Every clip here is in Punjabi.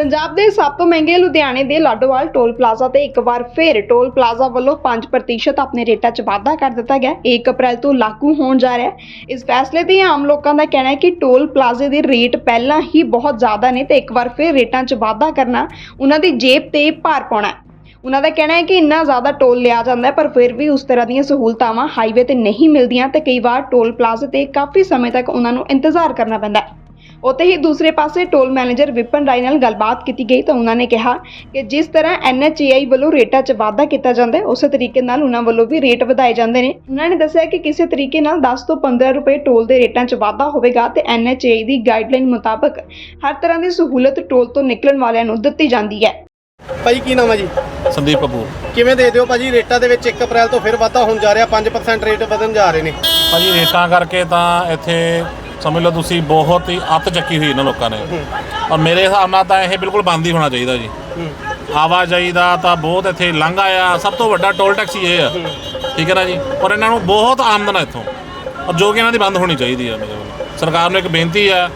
ਪੰਜਾਬ ਦੇ ਸਭ ਤੋਂ ਮਹਿੰਗੇ ਲੁਧਿਆਣੇ ਦੇ ਲਾਡੋਵਾਲ ਟੋਲ ਪਲਾਜ਼ਾ ਤੇ ਇੱਕ ਵਾਰ ਫਿਰ ਟੋਲ ਪਲਾਜ਼ਾ ਵੱਲੋਂ 5% ਆਪਣੇ ਰੇਟਾਂ 'ਚ ਵਾਧਾ ਕਰ ਦਿੱਤਾ ਗਿਆ। 1 ਅਪ੍ਰੈਲ ਤੋਂ ਲਾਗੂ ਹੋਣ ਜਾ ਰਿਹਾ ਹੈ। ਇਸ ਫੈਸਲੇ ਤੇ ਆਮ ਲੋਕਾਂ ਦਾ ਕਹਿਣਾ ਹੈ ਕਿ ਟੋਲ ਪਲਾਜ਼ੇ ਦੇ ਰੇਟ ਪਹਿਲਾਂ ਹੀ ਬਹੁਤ ਜ਼ਿਆਦਾ ਨੇ ਤੇ ਇੱਕ ਵਾਰ ਫਿਰ ਰੇਟਾਂ 'ਚ ਵਾਧਾ ਕਰਨਾ ਉਹਨਾਂ ਦੀ ਜੇਬ ਤੇ ਭਾਰ ਪਾਉਣਾ ਉਹਨਾਂ ਦਾ ਕਹਿਣਾ ਹੈ ਕਿ ਇੰਨਾ ਜ਼ਿਆਦਾ ਟੋਲ ਲਿਆ ਜਾਂਦਾ ਹੈ, ਪਰ ਫਿਰ ਵੀ ਉਸ ਤਰ੍ਹਾਂ ਦੀਆਂ ਸਹੂਲਤਾਵਾਂ ਹਾਈਵੇ ਤੇ ਨਹੀਂ ਮਿਲਦੀਆਂ ਤੇ ਕਈ ਵਾਰ ਟੋਲ ਪਲਾਜ਼ੇ ਤੇ ਕਾਫੀ ਸਮੇਂ ਤੱਕ ਉਹਨਾਂ ਨੂੰ ਇੰਤਜ਼ਾਰ ਕਰਨਾ ਪੈਂਦਾ ਹੈ। ਉੱਥੇ ਹੀ ਦੂਸਰੇ ਪਾਸੇ ਟੋਲ ਮੈਨੇਜਰ ਵਿਪਨ ਰਾਏ ਨਾਲ ਗੱਲਬਾਤ ਕੀਤੀ ਗਈ ਤਾਂ ਉਹਨਾਂ ਨੇ ਕਿਹਾ ਕਿ ਜਿਸ ਤਰ੍ਹਾਂ ਐਨਐਚਏਆਈ ਵੱਲੋਂ ਰੇਟਾਂ 'ਚ ਵਾਧਾ ਕੀਤਾ ਜਾਂਦਾ ਹੈ ਉਸੇ ਤਰੀਕੇ ਨਾਲ ਉਹਨਾਂ ਵੱਲੋਂ ਵੀ ਰੇਟ ਵਧਾਏ ਜਾਂਦੇ ਨੇ। ਉਹਨਾਂ ਨੇ ਦੱਸਿਆ ਕਿ ਕਿਸੇ ਤਰੀਕੇ ਨਾਲ 10 ਤੋਂ 15 ਰੁਪਏ ਟੋਲ ਦੇ ਰੇਟਾਂ 'ਚ ਵਾਧਾ ਹੋਵੇਗਾ ਤੇ ਐਨਐਚਏਆਈ ਦੀ ਗਾਈਡਲਾਈਨ ਮੁਤਾਬਕ ਹਰ ਤਰ੍ਹਾਂ ਦੀ ਸਹੂਲਤ ਟੋਲ ਤੋਂ ਨਿਕਲਣ ਵਾਲਿਆਂ ਨੂੰ ਦਿੱਤੀ ਜਾਂਦੀ ਹੈ। ਭਾਈ ਕੀ ਨਾਮ ਹੈ ਜੀ? ਸੰਦੀਪ ਕਪੂਰ ਕਿਵੇਂ ਦੇ ਦਿਓ ਭਾਜੀ ਰੇਟਾਂ ਦੇ ਵਿੱਚ 1 ਅਪ੍ਰੈਲ ਤੋਂ ਫਿਰ ਵਾਧਾ ਹੋਣ ਜਾ ਰਿਹਾ 5% ਰੇਟ ਵਧਣ ਜਾ ਰਹੇ ਨੇ। ਭਾਜੀ ਰੇਟਾਂ ਕਰਕੇ ਤਾਂ ਇੱਥੇ ਸਮਝ ਲਓ ਤੁਸੀਂ, ਬਹੁਤ ਹੀ ਅੱਤ ਚੱਕੀ ਹੋਈ ਇਹਨਾਂ ਲੋਕਾਂ ਨੇ। ਔਰ ਮੇਰੇ ਹਿਸਾਬ ਨਾਲ ਤਾਂ ਇਹ ਬਿਲਕੁਲ ਬੰਦ ਹੀ ਹੋਣਾ ਚਾਹੀਦਾ ਜੀ। ਆਵਾਜਾਈ ਦਾ ਤਾਂ ਬਹੁਤ ਇੱਥੇ ਲਾਂਘਾ ਆ ਸਭ ਤੋਂ ਵੱਡਾ ਟੋਲ ਟੈਕਸ ਹੀ ਇਹ ਆ। ਠੀਕ ਹੈ ਨਾ ਜੀ? ਔਰ ਇਹਨਾਂ ਨੂੰ ਬਹੁਤ ਆਮਦਨ ਹੈ ਇੱਥੋਂ। ਔਰ ਜੋ ਕਿ ਇਹਨਾਂ ਦੀ ਬੰਦ ਹੋਣੀ ਚਾਹੀਦੀ ਆ ਮੇਰੇ ਵੱਲੋਂ। ਸਰਕਾਰ ਨੂੰ ਇੱਕ ਬੇਨਤੀ ਆ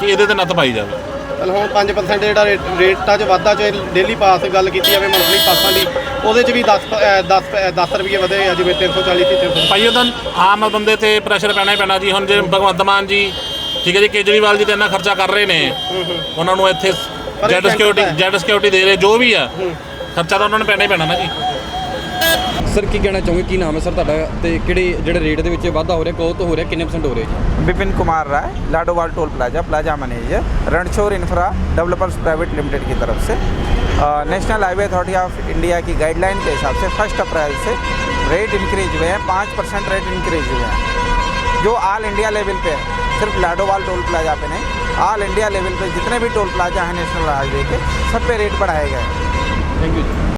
ਕਿ ਇਹਦੇ ਤੇ ਨੱਤ ਪਾਈ ਜਾਵੇ। ਚਲ ਹੁਣ 5% ਜਿਹੜਾ ਰੇਟ- 'ਚ ਵਾਧਾ ਚ ਡੇਲੀ ਪਾਸ ਗੱਲ ਕੀਤੀ ਜਾਵੇ ਮੰਥਲੀ ਪਾਸਾਂ ਦੀ ਉਹਦੇ 'ਚ ਵੀ 10 10 10 ਰੁਪਏ ਵਧੇ ਆ ਜਿਵੇਂ 340 ਤੇ 300 ਭਾਈ ਉਹਦਾ ਆਮ ਬੰਦੇ ਤੇ ਪ੍ਰੈਸ਼ਰ ਪੈਣਾ ਹੀ ਪੈਣਾ ਜੀ। ਹੁਣ ਜੇ ਭਗਵੰਤ ਮਾਨ ਜੀ ਠੀਕ ਹੈ ਜੀ ਕੇਜਰੀਵਾਲ ਜੀ ਤੇ ਇੰਨਾ ਖਰਚਾ ਕਰ ਰਹੇ ਨੇ ਉਹਨਾਂ ਨੂੰ ਇੱਥੇ ਜੈਡ ਸਿਕਿਉਰਿਟੀ ਜੈਡ ਸਿਕਿਉਰਿਟੀ ਦੇ ਰਹੇ ਜੋ ਵੀ ਆ ਖਰਚਾ ਤਾਂ ਉਹਨਾਂ ਨੂੰ ਪੈਣਾ ਹੀ ਪੈਣਾ ਨਾ ਜੀ। सर की कहना चाहोगे की नाम है सर ਤੁਹਾਡਾ? ਤੇ ਕਿਹੜੇ ਜਿਹੜੇ ਰੇਟ ਦੇ ਵਿੱਚ ਵਾਧਾ ਹੋ ਰਿਹਾ ਕਦੋਂ ਤੋਂ ਹੋ किन्ने परसेंट हो ਹੋ ਰਿਹਾ Vipin Kumar Rai Ladowal toll plaza plaza manager Ranchhor infra developers private limited की तरफ़ से। National highway authority of India की गाइडलाइन के हिसाब से फ़र्स्ट अप्रैल से रेट इंक्रीज हुए हैं पाँच परसेंट रेट इंक्रीज हुए हैं। जो ऑल इंडिया लेवल पे है सिर्फ़ लाडोवाल टोल प्लाजा पे नहीं ऑल इंडिया लेवल पे जितने भी टोल प्लाजा हैं नेशनल हाईवे के सब पे रेट बढ़ाए गए हैं। Thank you